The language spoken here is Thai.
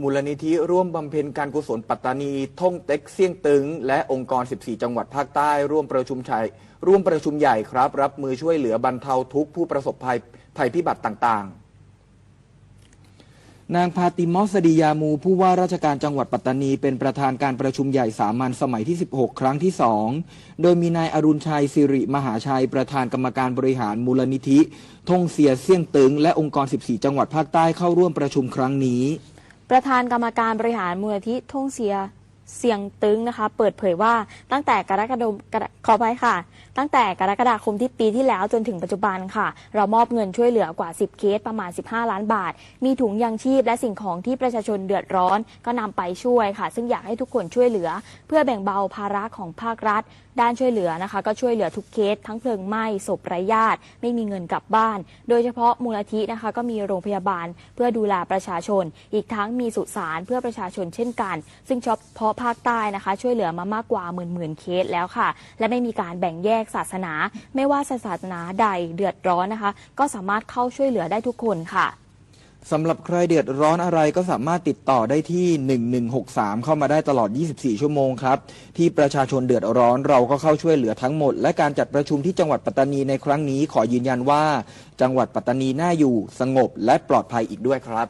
มูลนิธิร่วมบำเพ็ญการกุศลปัตตานี ท่งเต็กเสี่ยงตึง และองค์กร 14 จังหวัดภาคใต้ ร่วมประชุมชัยร่วมประชุมใหญ่ครับ รับมือช่วยเหลือบรรเทาทุกข์ผู้ประสบภัยภัยพิบัติต่างๆ นางพาติมอสดียามู ผู้ว่าราชการจังหวัดปัตตานี เป็นประธานการประชุมใหญ่สามัญสมัยที่ 16 ครั้งที่ 2 โดยมีนายอรุณชัยสิริมหาชัย ประธานกรรมการบริหารมูลนิธิท่งเสียเสี่ยงตึง และองค์กร 14 จังหวัดภาคใต้เข้าร่วมประชุมครั้งนี้ ประธานกรรมการบริหารมูลนิธิท่งเสีย เสียงตึงนะคะ เปิดเผยว่าตั้งแต่กรกฎาคมกรขอไปค่ะ ตั้งแต่กรกฎาคมที่ปีที่แล้วจนถึงปัจจุบันค่ะ เรามอบเงินช่วยเหลือกว่า 10 เคสประมาณ 15 ล้านบาท มีถุงยางชีพและสิ่งของที่ประชาชนเดือดร้อน ก็นำไปช่วยค่ะ ซึ่งอยากให้ทุกคนช่วยเหลือ เพื่อแบ่งเบาภาระของภาครัฐ ด้านช่วยเหลือนะคะ ก็ช่วยเหลือทุกเคส ทั้งเพลิงไหม้ศพไร้ญาติ ไม่มีเงินกลับบ้าน โดยเฉพาะมูลนิธินะคะ ก็มีโรงพยาบาล เพื่อดูแลประชาชน อีกทั้งมีสุสานเพื่อประชาชนเช่นกัน ซึ่งเฉพาะภาคใต้นะคะ ช่วยเหลือมามากกว่าหมื่นหมื่นเคสแล้วค่ะ และไม่มีการแบ่งแยกศาสนา ไม่ว่าศาสนาใดเดือดร้อนนะคะ ก็สามารถเข้าช่วยเหลือได้ทุกคนค่ะสำหรับใครเดือดร้อนอะไรก็สามารถติดต่อได้ที่ 1163 เข้ามาได้ตลอด 24 ชั่วโมงครับ ที่ประชาชนเดือดร้อนเราก็เข้าช่วยเหลือทั้งหมด และการจัดประชุมที่จังหวัดปัตตานีในครั้งนี้ขอยืนยันว่า จังหวัดปัตตานีน่าอยู่สงบและปลอดภัยอีกด้วยครับ